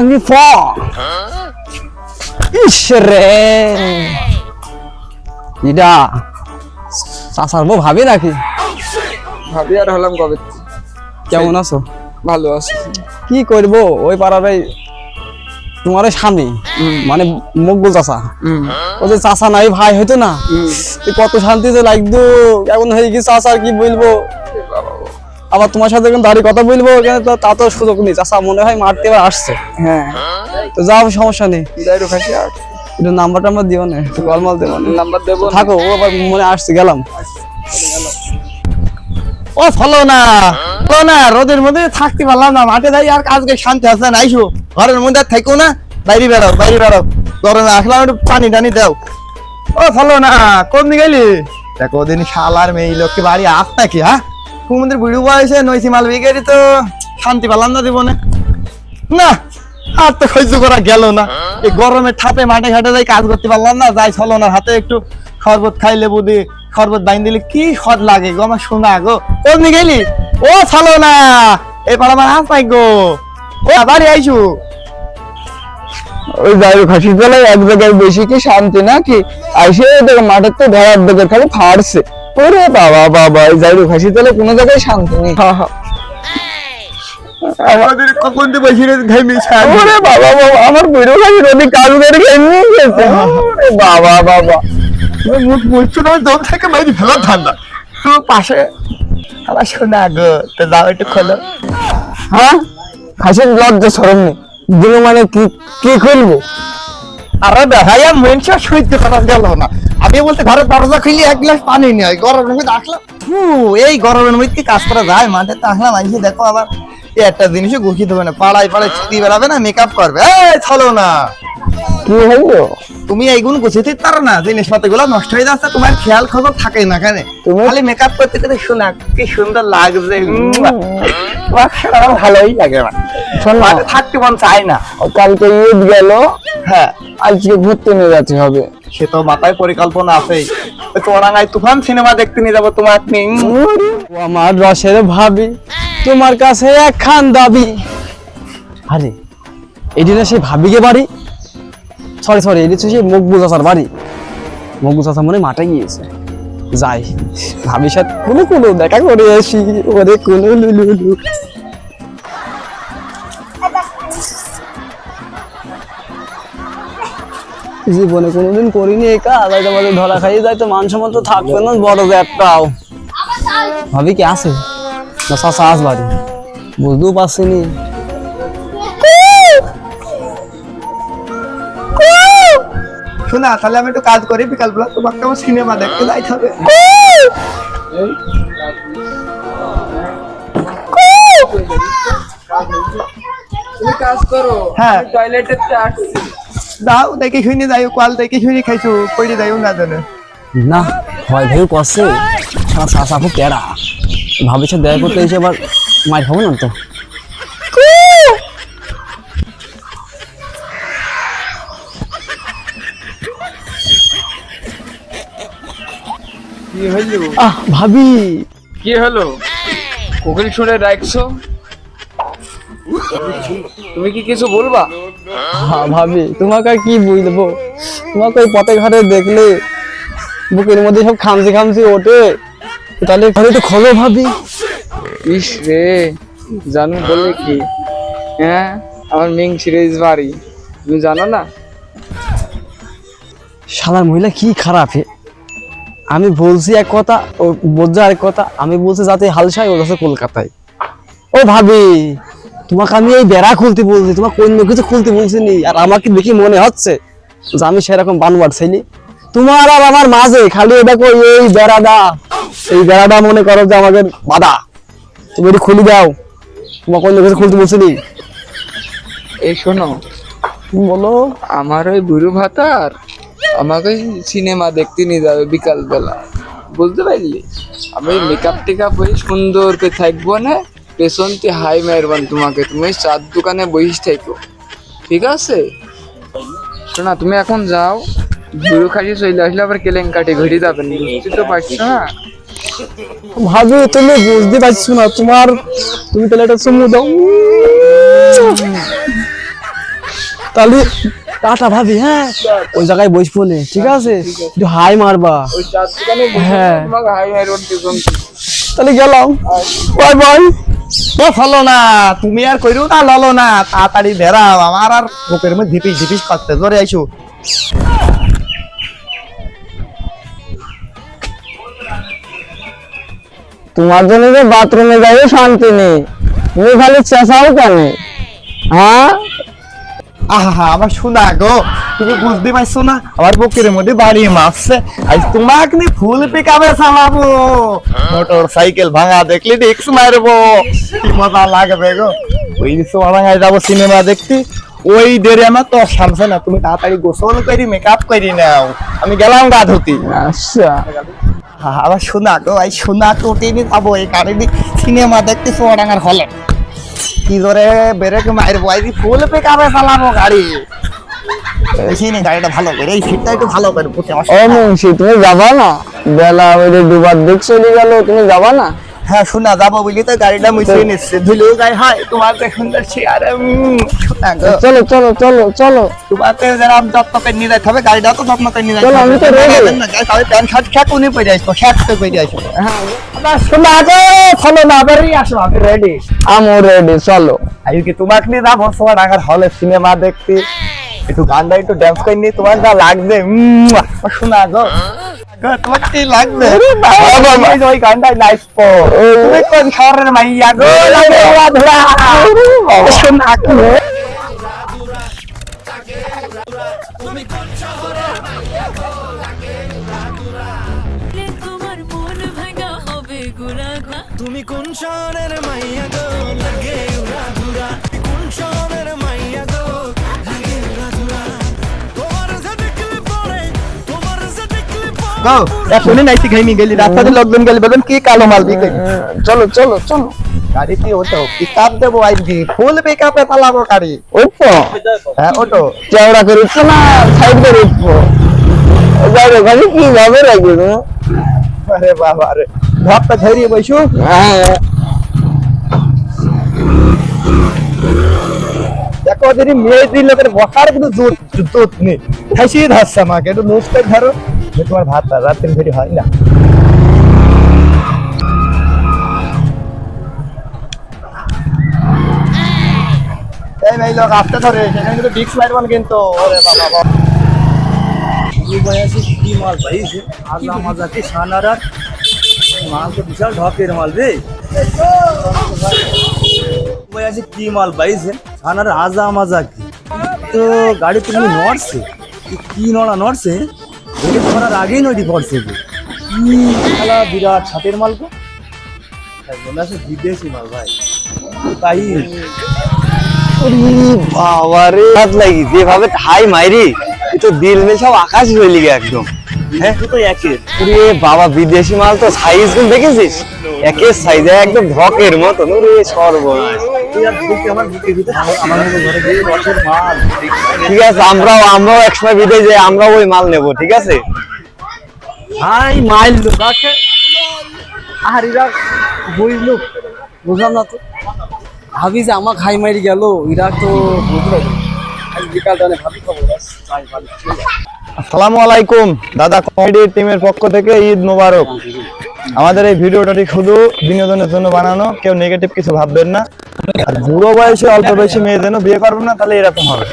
আমি ফ ইস রে ইডা চাচার বউ ভাবি নাকি ভাবি আর হলাম কবে কেমন আছো ভালো আছি কি করব ওই পাড়ার ওই তোমার ওই স্বামী মানে মকবুল চাচা ও যে চাচা নাই ভাই হইতো না কত শান্তিতে লাগতো কেমন হয়ে গেছে চাচা কি বলব আবার তোমার সাথে যখন দাঁড়িয়ে কথা বলব কেন তা- তা তো সুযোগ নেই। চাচা মনে হয় মারতে এবার আসছে। হ্যাঁ। তো যাও সমস্যা নেই। যাই খাসি আর একটু নাম্বার টাম্বার দিও না একটু কলমাল দেবো না। নাম্বার দেবো থাকো ও আবার মনে আসছে গেলাম। ও ফলো না। ফলো না রোদের মধ্যে থাকতে পারলাম না। মাঠে যাই আর কাজকে শান্তি আছে না। আইসো ঘরের মধ্যে আর থাকো না। বাইরে বেড়াও বাইরে বেড়াও। গরমে আসলাম একটু পানি টানি দাও। ও ফলো না। কোন দিকে গেলি? দেখো ওদিন শালার মেয়ে লোককে বাড়ি আস নাকি হ্যাঁ? কুমন্দির বুড়ি বয়সে নইসি মাল বিগেরি তো শান্তি পেলাম না জীবনে। না, আর তো সহ্য করা গেল না। এই গরমে ঠাপে মাঠে ঘাটে যাই কাজ করতে পারলাম না, যাই চলো না হাতে একটু শরবত খাই লেবু দিয়ে শরবত বাইন দিলে কি স্বাদ লাগে গো, আমার শোনা গো। কোন দিকে গেলি ও চলো না এই পাড়া আমার হাত পাই গো। ও, বাড়ি আইসু। ওই যাই খাসি তলায় এক জায়গায় বেশি কি শান্তি নাকি? আইসে মাঠের তো ধরার দিকে খালি ফাড়ছে। ওরে বাবা বাবা এই যাই খাসি তলে কোনো জায়গায় শান্তি নেই। আমাদের কখন বসে ঘেমি ওরে বাবা বাবা আমার বুড়ো খাসি নদী কাজ করে গেছে ওরে বাবা বাবা। মুখ মুচ্ছু না দম থেকে বাইরে ফেলা ঠান্ডা তো পাশে। আমার শোনা গো তো যাও একটু খোলো। হ্যাঁ? খাসির লজ্জা সরম নেই। দিল মানে কি কি খুলবো আরে ভাইয়া মনসা সহ্য করা গেল না। আমি বলতে ঘরের দরজা খুলি এক গ্লাস পানি নিয়ে গরমের মধ্যে আসলাম। এই গরমের মধ্যে কাজ করা যায়? মাঠে তো আসলাম দেখো আবার এই একটা জিনিসও গুছিয়ে দেবে না। পাড়ায় পাড়ায় ছুটি বেড়াবে না মেকআপ করবে। এই চলো না। কি হইল? তুমি এইগুলো গুছিয়ে দিতে পারো না জিনিসপত্রগুলো নষ্ট হয়ে যাচ্ছে তোমার খেয়াল খবর থাকে না কেন তুমি- খালি মেকআপ করতে করতে শোনা কি সুন্দর লাগছে। ভালোই লাগে মাঠে থাকতে মন চায় না। কালকে ঈদ গেল। হ্যাঁ। আজকে ঘুরতে নিয়ে যেতে হবে। সে তো মাথায় পরিকল্পনা আছেই। ওই চোরাঙ্গায় তুফান সিনেমা দেখতে নিয়ে যাব তোমার আমার রসের ভাবি, তোমার কাছে একখান দাবি। আরে, এটি না সেই ভাবিকে বাড়ি? সরি সরি এটি হচ্ছে সেই মকবুল চাচার বাড়ি। মকবুল চাচা মনে মাঠে গিয়েছে। যাই, ভাবির সাথে কোনো কোনো দেখা করে আসি। ওরে কোনো লুলু জীবনে কোনোদিন করিনি এই কাজ হয়তো আমাদের ধরা খাইয়ে যায় তো মান সম্মান তো থাকবে না বড় একটাও ভাবি কি আছে? না চাচা আস বাড়ি। বুঝতেও পারছিনি। শোনা তাহলে আমি একটু কাজ করি বিকাল বেলা তোমাকে আমার সিনেমা দেখতে যাইতে হবে। তুমি কাজ করো হ্যাঁ। টয়লেটে আসছি। দাও দেখে শুনে যাই কাল দেখে শুনে খাইছো কইরে যাইও না জানে। না ভয় ভেবে করছে সারা চাচা খুব ভাবির সাথে করতে এসে আবার মার খাব না তো কি হইল আহ ভাবি। কি হলো? কোকিল শুনে ডাকছো তুমি কি কিছু বলবা? হ্যাঁ ভাবি তোমাকে আর কি বলব তোমাকে ওই পথে ঘাটে দেখলে বুকের মধ্যে সব খামচি খামচি ওঠে। তাহলে ঘরে খোলো ভাবি। ইস রে জানু বলে কি? হ্যাঁ আমার মিং সিরিজ বাড়ি। তুমি জানো না? শালার মহিলা কি খারাপ হে? আমি বলছি এক কথা ও বলছে আরেক কথা আমি বলছি যাতে হালসায় ও যাচ্ছে কলকাতায়। ও ভাবি তোমাকে আমি এই বেড়া খুলতে বলছি তোমাকে অন্য কিছু খুলতে বলছি নি আর আমাকে দেখি মনে হচ্ছে যে আমি সেরকম বানবার ছেলে। তোমার আর আমার মাঝে খালি দেখো এই বেড়াটা এই বেড়াটা মনে করো যে আমাদের বাধা। তুমি এটি খুলে দাও তোমাকে অন্য কিছু খুলতে বলছি নি এই শোনো বলো। আমার ওই বুড়ো ভাতার আমাকে সিনেমা দেখতে নিয়ে যাবে বিকাল বেলা বুঝতে পারলি? আমি মেকআপ টেকআপ হয়ে সুন্দর করে থাকব না পেছনতে হাই মারবান তোমাকে তুমি চার দোকানে বসে থাকো ঠিক আছে? শোনা তুমি এখন যাও বুড়ো খাসি চলে আসলে আবার কেলেঙ্কাটি ঘুরে যাবেন বুঝতে তো পারছ না? ভাবি তুমি বুঝতে পারছ না তোমার তুমি তাহলে একটা চুমু দাও। তাহলে টাটা ভাবি হ্যাঁ? ওই জায়গায় বসে পড়লে ঠিক আছে? একটু হাই মারবা। হ্যাঁ। তাহলে গেলাম। Bye bye. ও ফলো না, তুমি আর কইরো না, ললো না, তাড়াতাড়ি বেড়াও আমার আর বুকের মধ্যে ধিপিস ধিপিস জোরে তোমার জন্য যে বাথরুমে যাইও শান্তি নেই। তুমি খালি চেঁচাও কেন। হ্যাঁ আহা আমার শোনা গো তুমি বুঝতে পারছ না? আমার বুকের মধ্যে বাড়ি মারছে। আজ তোমাকে নিয়ে ফুল পিকাবে চালাবো মোটর সাইকেল ভাঙা দেখলে রিক্স মারবো। কি মজা লাগবে গো। ওই সোমাঙ্গায় যাব সিনেমা দেখতে ওই দেরে আমার তো সামছে না। তুমি তাড়াতাড়ি গোসল করি মেকআপ করি নাও। আমি গেলাম গা ধুতি। আচ্ছা। আবার শোনা গো এই শোনা কোটে নিয়ে যাব। এই কারণে সিনেমা দেখতে সোমাঙ্গার হলে। কি করে ব্রেক মারবো এই ফুল পিকাবে চালাবো গাড়ি। এই নে গাড়িটা ভালো করে এই সিটটা একটু ভালো করে বুঝতে মুন্সি তুমি যাবা না? বেলা ওই দুবার দিক চলে গেল তুমি যাবা না? হ্যাঁ শোনা যাব বলি তো গাড়িটা মুছিয়ে নিচ্ছে। ধুলেও গায়ে হয় তোমার যে সুন্দর গো। চলো চলো চলো চলো। তোমাকে যারা যত্ন করে নিয়ে হবে গাড়িটা তো যত্ন করে নিয়ে চলো, আমি তো প্যান্ট শার্ট উনি আসব খ্যাক তো পরে আসব। হ্যাঁ শোনা গো চলো না আবারই আসো আমি রেডি আমি রেডি চলো। আজকে তোমাকে নিয়ে যাব তোমার ঢাকার হলে সিনেমা দেখতে। একটু গানটা একটু ড্যান্স করে নিয়ে তোমার যা লাগবে শোনা গো। গো, তোমার কি লাগবে? ওই গানটাই নাইস পো তুমি কোন শহরের মাইয়া গো? লাগে শোনা গো তোমার মন ভাঙা হবে গুড়া গুড়া তুমি কোন শহরের মাইয়া গো? লাগে উড়া ধুরা কোন শহরের এখনই নাইটি খাইনি গেলি রাস্তাতে লোকজন গেলি বলবেন কি কালো মাল বিকে চলো চলো চলো। গাড়িতে ওটো পিকআপ দেবো আইবি ফুল পিকআপে পালাবো গাড়ি। ওই হ্যাঁ ওটো চেওড়া করে না? সাইড করে উঠবো যাই ওখানে কি ভাবে রাখবে আরে বাবা রে ভাবটা ধরিয়ে বসু। হ্যাঁ। দেখো যদি মেয়ে লোকের বসার কিন্তু জোর জোর নেই হাসিয়ে ধরছে আমাকে একটু নোজ ধরো তোমার ভাত রাতের ভেরি হয় না। এই ভাই লোক আসতে ধরে সেখানে কিন্তু ডিক্স মারবেন কিন্তু। ওরে বাবা বাবা। কি মাল পাইছে আল্লাহ মাজা কি সানার। মাল তো বিশাল ঢকের মাল রে। ভাই কি মাল পাইছে সানার আজা মাজা কি? তো গাড়ি তুমি নড়ছে। কি নড়া নড়ছে? ব্রেক ধরার আগেই পড়ছে। কি খেলা বিরাট ছাতের মাল গো বিদেশি মাল ভাই। তাই। বাবারে হাত লাগি যেভাবে ঠাই মাইরি। তো দিল মে সব আকাশ গে একদম। হ্যাঁ? তো বাবা বিদেশি মাল তো সাইজ দেখেছিস? একের সাইজ একদম ঢকের মতন। রে সর্বনাশ। ঠিক আছে আমরাও আমরাও একসময় বিদেশ যাই আমরাও ওই মাল নেব ঠিক আছে? হাই মাইল লোকাকে আর এরা বইলো বুঝলাম না তো। ভাবি যে আমার খাই মারি গেল এরা তো যাই। আসসালামু আলাইকুম দাদা কমেডি টিমের পক্ষ থেকে ঈদ মোবারক। আমাদের এই ভিডিওটা ঠিক শুধু বিনোদনের জন্য বানানো কেউ নেগেটিভ কিছু ভাববেন না। আর বুড়ো বয়সে অল্প বয়সী মেয়ে যেন বিয়ে করব না তাহলে এরকম হবে।